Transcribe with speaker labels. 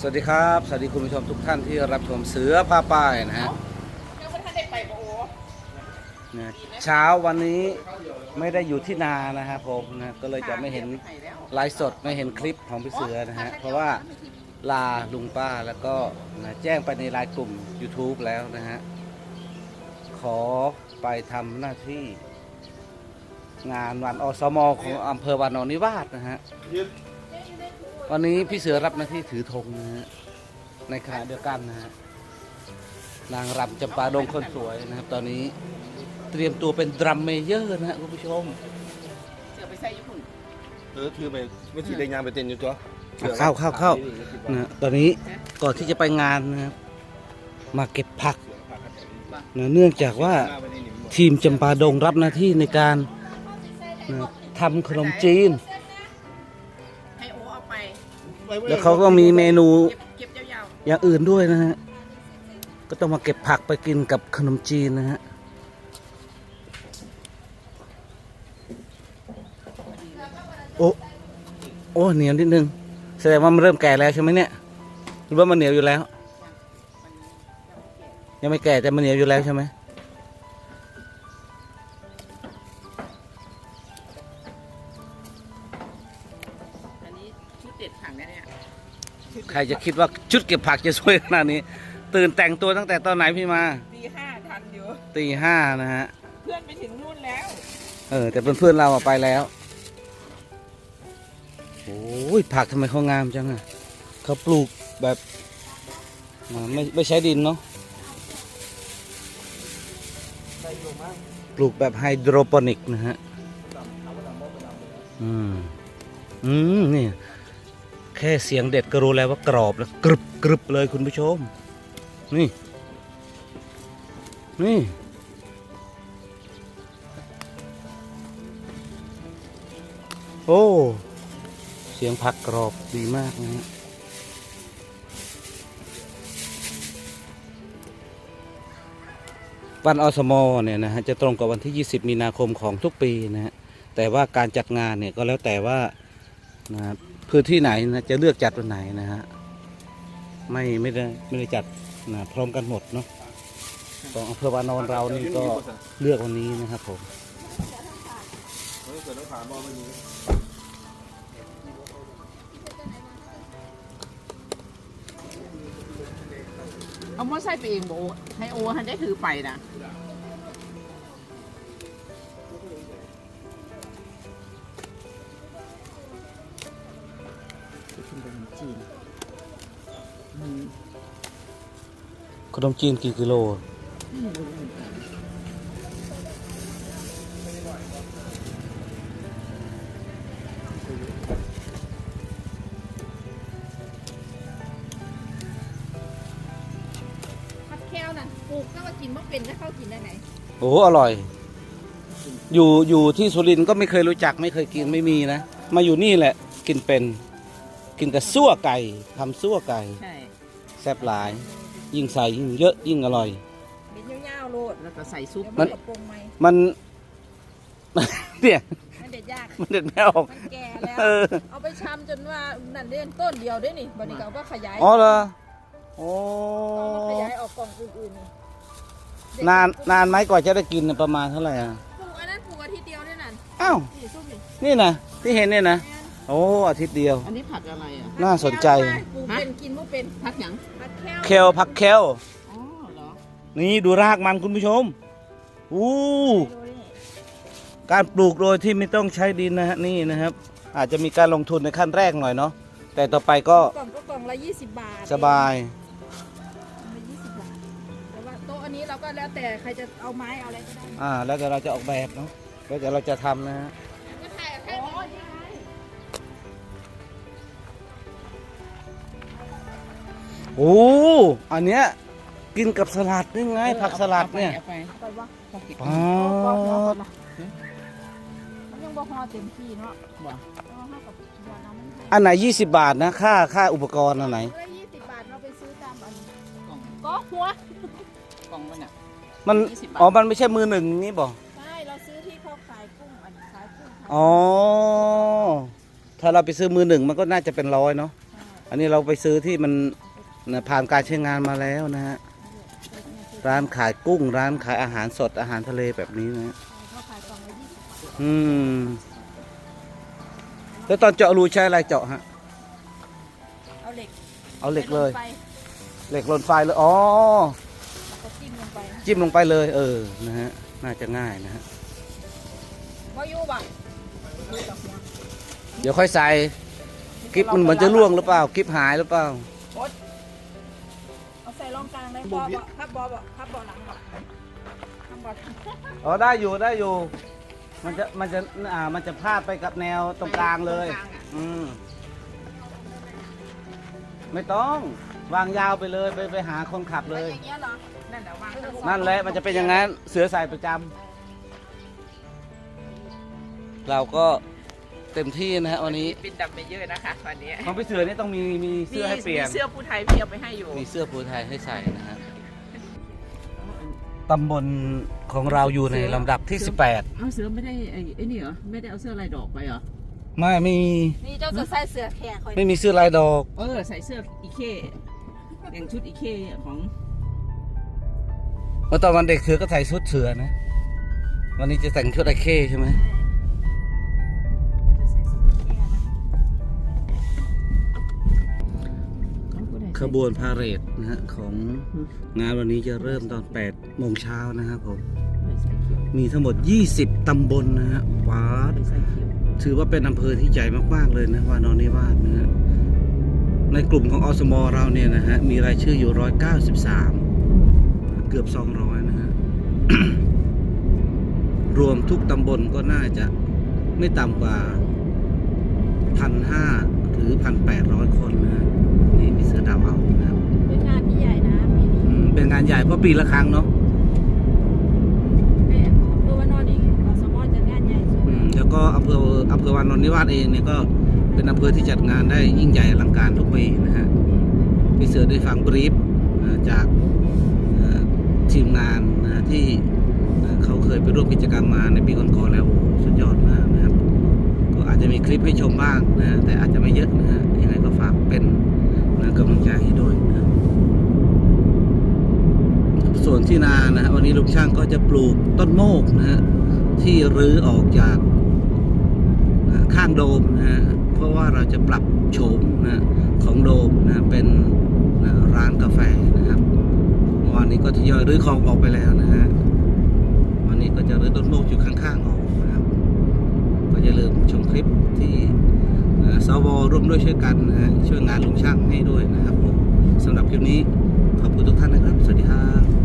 Speaker 1: สวัสดีครับ สวัสดีคุณผู้ชมทุกท่านที่รับชมเสือผ้าป้ายนะฮะ
Speaker 2: ยังไม่ทันได้ไปโอ้โห
Speaker 1: นะเช้าวันนี้ไม่ได้อยู่ที่นานะครับผมนะก็เลยจะไม่เห็นไลฟ์สดไม่เห็นคลิปของพี่เสือนะฮะเพราะว่าลาลุงป้าแล้วก็นะแจ้งไปในไลน์กลุ่ม YouTube แล้วนะฮะขอไปทำหน้าที่ งานวันอสมของอำเภอวานอนนิวาสนะฮะ วันนี้พี่เสือรับหน้าที่ถือธงนะฮะในขณะเดียวกันนะฮะนางรำจำปาดงคนสวยนะครับ ตอนนี้เตรียมตัวเป็นดรัมเมเยอร์นะฮะคุณผู้ชม
Speaker 2: เสือไปใส่ญี่ปุ่น
Speaker 3: เออคือไปไม่ทีได้ยางไปเต้นอยู่ตัว
Speaker 1: เข้าเข้าเข้านะฮะตอนนี้ก่อนที่จะไปงานนะครับมาเก็บผักนะเนื่องจากว่าทีมจำปาดงรับหน้าที่ในการนะทำขนมจีน แล้วเขาก็มีเมนู
Speaker 2: เก็บเก็บยาว
Speaker 1: อย่างอื่นด้วยนะฮะ ก็ต้องมาเก็บผักไปกินกับขนมจีนนะฮะโอ้โอ้เหนียวนิดนึง แสดงว่ามันเริ่มแก่แล้วใช่ไหมเนี่ยหรือว่ามันเหนียวอยู่แล้ว ยังไม่แก่แต่มันเหนียวอยู่แล้วใช่ไหม ใครจะคิดว่าชุดเก็บผักจะสวยขนาดนี้ ตื่นแต่งตัวตั้งแต่ตอนไหนพี่มา
Speaker 2: ตีห้าทันอยู่
Speaker 1: ตีห้านะฮะ
Speaker 2: เพื่อนไปถึงนู่นแล้ว
Speaker 1: เออ แต่เพื่อนๆเราอะไปแล้วโอ้ยผักทำไมเขางามจังอะเขาปลูกแบบอ่าไม่ไม่ใช้ดินเนาะปลูกแบบไฮโดรโปนิกนะฮะ อืม อืม นี่ แค่เสียงเด็ดก็รู้แล้วว่ากรอบแล้วกรึบกรึบเลยคุณผู้ชม นี่ นี่ โอ้ เสียงผักกรอบดีมากนะฮะวันอสมเนี่ยนะฮะจะตรงกับวันที่ 20 มีนาคมของทุกปีนะฮะแต่ว่าการจัดงานเนี่ยก็แล้วแต่ว่านะ พื้นที่ไหนนะจะเลือกจัดวันไหนนะฮะไม่ไม่ได้ไม่ได้จัดนะพร้อมกันหมดเนาะของอำเภอวานอนเรานี่ก็เลือกวันนี้นะครับผม
Speaker 3: เอามอไม่มี
Speaker 2: เอามอไซค์ไปเองโบให้โอทันได้ถือไปนะ
Speaker 1: ขนมจีนกี่กิโล
Speaker 4: ผักแควน่ะปลูกถ้าว่ากินมะเป็นจะเข้ากินได้ไหน
Speaker 1: โอ้โหอร่อย อยู่อยู่ที่สุรินทร์ก็ไม่เคยรู้จักไม่เคยกินไม่มีนะ มาอยู่นี่แหละกินเป็น กินกับซั่วไก่ทำซั่วไก่
Speaker 2: ใช่
Speaker 1: แซ่บหลาย ยิ่งใส่ยิ่งเยอะยิ่งอร่อย
Speaker 4: เป็นยาวๆโลด
Speaker 2: แล้วก็ใส่ซุป
Speaker 4: เดี๋ยว
Speaker 1: มั
Speaker 4: มันนกระโปรงไหม
Speaker 1: มัน เนี่ย
Speaker 4: มันเด็ดยาก
Speaker 1: มันเด็ดไม่ออก
Speaker 4: มันแก่แล้ว
Speaker 1: เออ
Speaker 4: เอาไปชำจนว่านั่นเด่นต้นเดียวได้นี่บัดนี้ก็เอาก็ขยาย
Speaker 1: อ๋อเหรอโอ้
Speaker 4: เอามาขยายออกกล่องอื่นๆนี่เด็ด
Speaker 1: นานนานไหมกว่าจะได้กินน่ะประมาณเท่าไหร่อะ
Speaker 4: ปลูกอันนั้นปลูกอาทิตย์เดียวได้นั่น
Speaker 1: อ้าว
Speaker 4: นี่ส้มนี่
Speaker 1: นี่นะที่เห็นเนี่ยนะ
Speaker 4: แม่น
Speaker 1: โอ้อาทิตย์เดียว
Speaker 2: อันนี้ผัดอะไรอะ
Speaker 1: น่าสนใจ
Speaker 4: ปลูกเป็นกินมะเป็น
Speaker 2: ผัดหยัง
Speaker 4: ผัดแคว
Speaker 1: เคลผักเคล
Speaker 2: อ๋อเหรอ
Speaker 1: นี่ดูรากมันคุณผู้ชมอู้
Speaker 4: ดูนี่
Speaker 1: การปลูกโดยที่ไม่ต้องใช้ดินนะฮะนี่นะครับ อาจจะมีการลงทุนในขั้นแรกหน่อยเนาะแต่ต่อไปก็
Speaker 4: กล่องก็กล่องละ20 บาท
Speaker 1: สบาย
Speaker 4: กล่องละ20บาทแต่ว่าโต๊ะอันนี้เราก็แล้วแต่ใครจะเอาไม้เอาอะไรก็ได้
Speaker 1: อ่าแล้วแต่เราจะออกแบบเนาะแล้วแต่เราจะทำนะฮะ โอ้อันเนี้ยกินกับสลัดนี่ไงผักสลัดเนี่ย
Speaker 2: อาไป
Speaker 4: เอาไปวะ
Speaker 2: เอาไป
Speaker 1: อ๋อ
Speaker 4: มันยังบ่ฮอเต็มที่เนาะ
Speaker 2: บ่
Speaker 4: เอาห้ากับยาน้ำมันให้
Speaker 1: อันไหน 20 บาทนะค่าค่าอุปกรณ์อันไหน
Speaker 4: ได้ยี่สิบบาทเราไปซื้อตามอัน
Speaker 2: กล่อง
Speaker 4: ก็หัว
Speaker 2: กล่องมันอะ
Speaker 1: มัน
Speaker 2: 20บาท
Speaker 1: อ๋อมันไม่ใช่มือหนึ่งนี่บอก
Speaker 4: ใช่เราซื้อที่เขาขายกุ้งอันขายกุ้งขาย
Speaker 1: อ๋อถ้าเราไปซื้อมือหนึ่งมันก็น่าจะเป็นร้อยเนาะ
Speaker 4: ใช่
Speaker 1: อันนี้เราไปซื้อที่มัน นะผ่านการใช้งานมาแล้วนะฮะร้านขายกุ้ง ร้านขายอาหารสดอาหารทะเลแบบนี้นะฮะ
Speaker 4: เขาขายกล่องละยี่สิบ
Speaker 1: อืมแล้วตอนเจาะรูใช้อะไรเจาะฮะ
Speaker 4: เอาเหล็ก
Speaker 1: เอาเหล็กเลย
Speaker 4: ไป
Speaker 1: เหล็กลนไฟเลยอ๋อ
Speaker 4: แล้วก็จิ้มลงไป
Speaker 1: จิ้มลงไปเลย เออนะฮะน่าจะง่ายนะฮะ
Speaker 4: ว่ายูบ่ะดูดอกหัว
Speaker 1: เดี๋ยวค่อยใส่คลิปมันเหมือนจะล่วงหรือเปล่าคลิปหายหรือเปล่า
Speaker 4: เอา ใส่ร่องกลางเลยบอบ่พับบอบ่พับบอหลังบ่พับบอหลัง
Speaker 1: อ๋อได้อยู่ได้อยู่ มันจะมันจะอ่ามันจะพาดไปกับแนวตรงกลางเลยอืม ไม่ต้อง วางยาวไปเลยไปไปหาคนขับเลย
Speaker 4: อย่างเงี้ยเหรอ
Speaker 2: นั่นแหละวางทั้ง
Speaker 1: นั่นแหละมันจะเป็นอย่างนั้น เสือใส่ประจำเราก็ เต็มที่นะฮะวันนี้
Speaker 2: บินดำไปเยอะนะคะวันนี้
Speaker 1: ของพี่เสือนี่ต้องมีมีเสื้อให้เปลี่ยน
Speaker 2: มีเสื้อผู้ไทยพี่เอาไปให้อยู่
Speaker 1: มีเสื้อผูไทยให้ใส่นะฮะตำบลของเราอยู่ในลำดับที่
Speaker 2: เอาเสือไม่ได้ไอ้ไอ้นี่เหรอไม่ได้เอาเสื้อลายดอกไปเหรอ
Speaker 1: 18ไม่มี
Speaker 4: นี่เจ้าจะใส่เสื้อแขกคอย
Speaker 1: ไม่มีเสื้อลายดอก
Speaker 2: เออใส่เสื้ออีเคแต่งชุดอีเคของ
Speaker 1: เมื่อตอนวันเด็กเสือก็ใส่ชุดเสือนะ วันนี้จะแต่งชุดไอเคใช่ไหม
Speaker 4: ข
Speaker 2: องผู้ใด
Speaker 1: ขบวนพาเหรดนะฮะของงานวันนี้จะเริ่มตอน8โมงเช้านะครับผม
Speaker 2: ใส่เขียว
Speaker 1: มีทั้งหมด 20 ตำบลนะฮะว้าด
Speaker 2: ใส่เขียว
Speaker 1: ถือว่าเป็นอำเภอที่ใหญ่มากๆเลยนะวานอนนิวาสนะฮะในกลุ่มของอสมเราเนี่ยนะฮะ มีรายชื่ออยู่ 193 เกือบ 200 นะฮะ รวมทุกตำบลก็น่าจะไม่ต่ำกว่า 1,500 หรือ 1,800 คนนะฮะ นี่มีเสือดาวเอานะครับ
Speaker 4: เป็นงานที่ใหญ่นะปีนี้
Speaker 1: อืมเป็นงานใหญ่เพราะปีละครั้งเนาะ
Speaker 4: แม่อำเภอวานอนเองอสมอจัดงานใหญ่สุด
Speaker 1: อืมแล้วก็อำเภออำเภอวานอนนิวาสเองเนี่ยก็เป็นอำเภอที่จัดงานได้ยิ่งใหญ่อลังการทุกปีนะฮะ พี่เสือได้ฟังบรีฟเอ่อจากเอ่อทีมงานนะที่เอ่อเขาเคยไปร่วมกิจกรรมมาในปีก่อนๆแล้วโอ้โหสุดยอดมากนะครับ ก็อาจจะมีคลิปให้ชมบ้างนะแต่อาจจะไม่เยอะนะฮะยังไงก็ฝากเป็น นะกำลังใจให้ด้วยนะส่วนที่นานะฮะวันนี้ลุงช่างก็จะปลูกต้นโมกนะฮะที่รื้อออกจากข้างโดมนะฮะเพราะว่าเราจะปรับโฉมนะของโดมนะเป็นนะร้านกาแฟนะครับเมื่อวานนี้ก็ทยอยรื้อของออกไปแล้วนะฮะวันนี้ก็จะรื้อต้นโมกอยู่ข้างๆออกนะครับก็อย่าลืมชมคลิปที่ สวร่วมด้วยช่วยกันช่วยงานลุงช่างให้ด้วยนะครับผมสำหรับคลิปนี้ขอบคุณทุกท่านนะครับ สวัสดีครับ